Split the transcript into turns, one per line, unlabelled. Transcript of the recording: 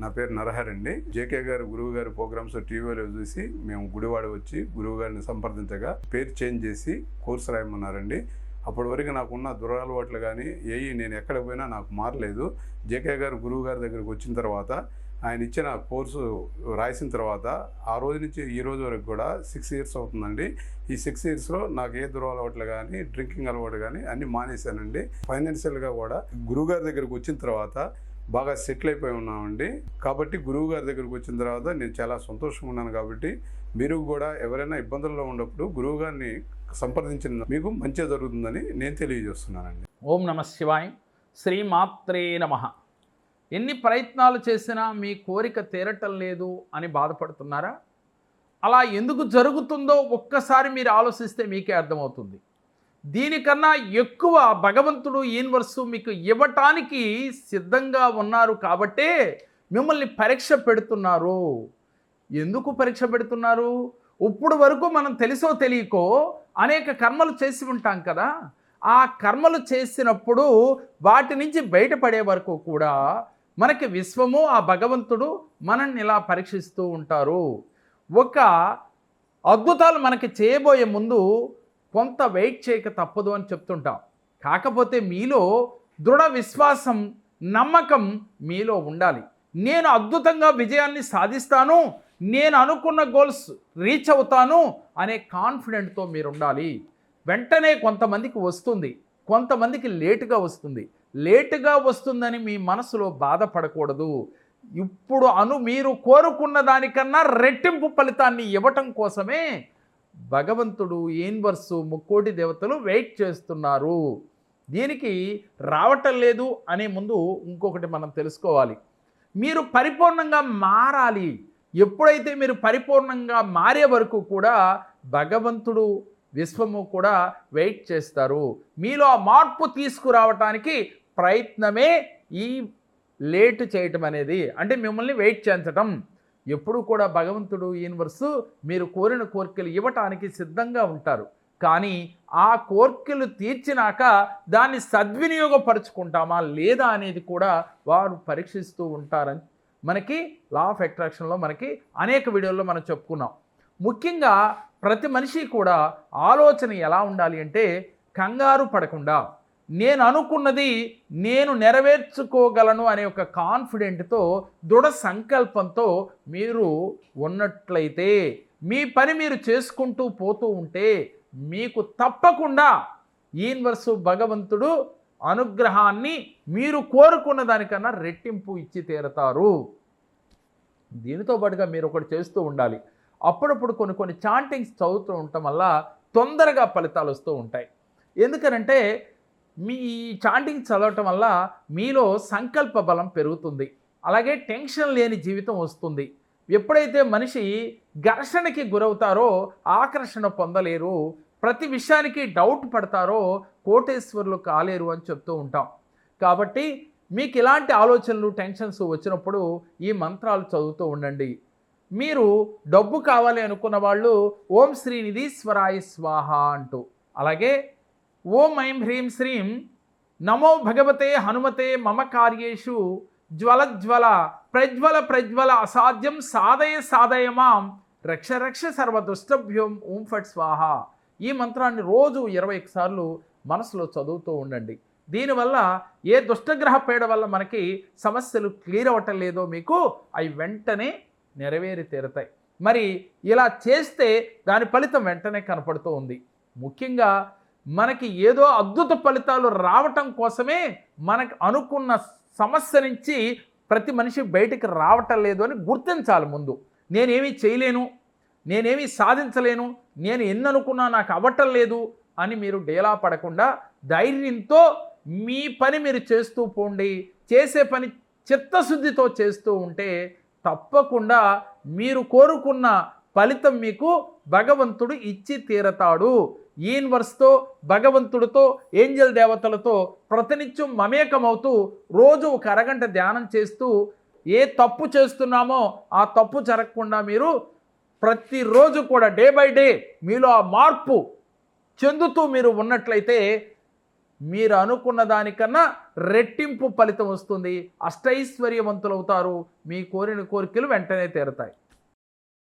నా పేరు నరహర్ అండి. జేకే గారు గురువు గారి ప్రోగ్రామ్స్ టీవీలో చూసి మేము గుడివాడ వచ్చి గురువు గారిని సంప్రదించగా పేరు చేంజ్ చేసి కోర్సు రాయమన్నారండి. అప్పటి వరకు నాకున్న దురలవాట్లు కానీ ఏవి నేను ఎక్కడ పోయినా నాకు మారలేదు. జేకే గారు గురువు గారి దగ్గరికి వచ్చిన తర్వాత ఆయన ఇచ్చిన కోర్సు రాసిన తర్వాత ఆ రోజు నుంచి ఈ రోజు వరకు కూడా సిక్స్ ఇయర్స్ అవుతుందండి. ఈ సిక్స్ ఇయర్స్లో నాకు ఏ దురలవాట్లు కానీ డ్రింకింగ్ అలవాటు కానీ అన్నీ మానేశానండి. ఫైనాన్షియల్గా కూడా గురువు గారి దగ్గరికి వచ్చిన తర్వాత బాగా సెటిల్ అయిపోయి ఉన్నామండి. కాబట్టి గురువు గారి దగ్గరికి వచ్చిన తర్వాత నేను చాలా సంతోషంగా ఉన్నాను కాబట్టి మీరు కూడా ఎవరైనా ఇబ్బందుల్లో ఉన్నప్పుడు గురువు గారిని సంప్రదించిన మీకు మంచిగా జరుగుతుందని నేను తెలియజేస్తున్నానండి.
ఓం నమ శివాయ్. శ్రీమాత్రే నమ. ఎన్ని ప్రయత్నాలు చేసినా మీ కోరిక తీరటం లేదు అని బాధపడుతున్నారా? అలా ఎందుకు జరుగుతుందో ఒక్కసారి మీరు ఆలోచిస్తే మీకే అర్థమవుతుంది. దీనికన్నా ఎక్కువ భగవంతుడు యూనివర్సు మీకు ఇవ్వటానికి సిద్ధంగా ఉన్నారు కాబట్టే మిమ్మల్ని పరీక్ష పెడుతున్నారు. ఎందుకు పరీక్ష పెడుతున్నారు? ఇప్పుడు వరకు మనం తెలుసో తెలియకో అనేక కర్మలు చేసి ఉంటాం కదా. ఆ కర్మలు చేసినప్పుడు వాటి నుంచి బయటపడే వరకు కూడా మనకి విశ్వము ఆ భగవంతుడు మనల్ని ఇలా పరీక్షిస్తూ ఉంటారు. ఒక అద్భుతాలు మనకి చేయబోయే ముందు కొంత వెయిట్ చేయక తప్పదు అని చెప్తుంటాం. కాకపోతే మీలో దృఢ విశ్వాసం నమ్మకం మీలో ఉండాలి. నేను అద్భుతంగా విజయాన్ని సాధిస్తాను నేను అనుకున్న గోల్స్ రీచ్ అవుతాను అనే కాన్ఫిడెంట్తో మీరు ఉండాలి వెంటనే కొంతమందికి వస్తుంది. కొంతమందికి లేటుగా వస్తుంది. లేటుగా వస్తుందని మీ మనసులో బాధపడకూడదు. ఇప్పుడు అను మీరు కోరుకున్న దానికన్నా రెట్టింపు ఫలితాన్ని ఇవ్వటం కోసమే భగవంతుడు యూనివర్సు ముక్కోటి దేవతలు వెయిట్ చేస్తున్నారు. దీనికి రావటం లేదు అనే ముందు ఇంకొకటి మనం తెలుసుకోవాలి. మీరు పరిపూర్ణంగా మారాలి. ఎప్పుడైతే మీరు పరిపూర్ణంగా మారే వరకు కూడా భగవంతుడు విశ్వము కూడా వెయిట్ చేస్తారు. మీలో ఆ మార్పు తీసుకురావటానికి ప్రయత్నమే ఈ లేట్ చేయటం అనేది. అంటే మిమ్మల్ని వెయిట్ చేయించటం. ఎప్పుడు కూడా భగవంతుడు యూనివర్సు మీరు కోరిన కోరికలు ఇవ్వటానికి సిద్ధంగా ఉంటారు. కానీ ఆ కోర్కెలు తీర్చినాక దాన్ని సద్వినియోగపరుచుకుంటామా లేదా అనేది కూడా వారు పరీక్షిస్తూ ఉంటారని మనకి లా ఆఫ్ అట్రాక్షన్లో మనకి అనేక వీడియోల్లో మనం చెప్పుకున్నాం. ముఖ్యంగా ప్రతి మనిషి కూడా ఆలోచన ఎలా ఉండాలి అంటే కంగారు పడకుండా నేను అనుకున్నది నేను నెరవేర్చుకోగలను అనే ఒక కాన్ఫిడెంట్తో దృఢ సంకల్పంతో మీరు ఉన్నట్లయితే మీ పని మీరు చేసుకుంటూ పోతూ ఉంటే మీకు తప్పకుండా యూనివర్సు భగవంతుడు అనుగ్రహాన్ని మీరు కోరుకున్న దానికన్నా రెట్టింపు ఇచ్చి తీరతారు. దీనితో పాటుగా మీరు ఒకటి చేస్తూ ఉండాలి. అప్పుడప్పుడు కొన్ని కొన్ని చాంటింగ్స్ చదువుతూ ఉండటం వల్ల తొందరగా ఫలితాలు వస్తూ ఉంటాయి. ఎందుకనంటే మీ ఈ చాంటింగ్ చదవటం వల్ల మీలో సంకల్ప బలం పెరుగుతుంది. అలాగే టెన్షన్ లేని జీవితం వస్తుంది. ఎప్పుడైతే మనిషి ఘర్షణకి గురవుతారో ఆకర్షణ పొందలేరు ప్రతి విషయానికి డౌట్ పడతారో కోటేశ్వరులు కాలేరు అని చెప్తూ ఉంటాం. కాబట్టి మీకు ఇలాంటి ఆలోచనలు టెన్షన్స్ వచ్చినప్పుడు ఈ మంత్రాలు చదువుతూ ఉండండి. మీరు డబ్బు కావాలి అనుకున్న వాళ్ళు ఓం శ్రీనిధీశ్వరాయ స్వాహ అంటూ. అలాగే ఓం ఐం హ్రీం శ్రీం నమో భగవతే హనుమతే మమ కార్యేషు జ్వల జ్వల ప్రజ్వల ప్రజ్వల అసాధ్యం సాధయ సాధయ మాం రక్ష రక్ష సర్వదుష్టభ్యం ఓం ఫట్ స్వాహ. ఈ మంత్రాన్ని రోజు ఇరవై సార్లు మనసులో చదువుతూ ఉండండి. దీనివల్ల ఏ దుష్టగ్రహ పీడ వల్ల మనకి సమస్యలు క్లియర్ అవ్వటం లేదో మీకు అవి వెంటనే నెరవేరి తీరతాయి. మరి ఇలా చేస్తే దాని ఫలితం వెంటనే కనపడుతూ ఉంది. ముఖ్యంగా మనకి ఏదో అద్భుత ఫలితాలు రావటం కోసమే మనకు అనుకున్న సమస్య నుంచి ప్రతి మనిషి బయటికి రావటం లేదు అని గుర్తించాలి ముందు. నేనేమీ చేయలేను నేనేమీ సాధించలేను నేను ఎన్ని అనుకున్నా నాకు అవ్వటం లేదు అని మీరు డేలా పడకుండా ధైర్యంతో మీ పని మీరు చేస్తూ పోండి. చేసే పని చిత్తశుద్ధితో చేస్తూ ఉంటే తప్పకుండా మీరు కోరుకున్న ఫలితం మీకు భగవంతుడు ఇచ్చి తీరతాడు. యూనివర్స్తో భగవంతుడితో ఏంజల్ దేవతలతో ప్రతినిత్యం మమేకమవుతూ రోజు ఒక అరగంట ధ్యానం చేస్తూ ఏ తప్పు చేస్తున్నామో ఆ తప్పు జరగకుండా మీరు ప్రతిరోజు కూడా డే బై డే మీలో ఆ మార్పు చెందుతూ మీరు ఉన్నట్లయితే మీరు అనుకున్న దానికన్నా రెట్టింపు ఫలితం వస్తుంది. అష్టైశ్వర్యవంతులవుతారు. మీ కోరిన కోరికలు వెంటనే తీరుతాయి.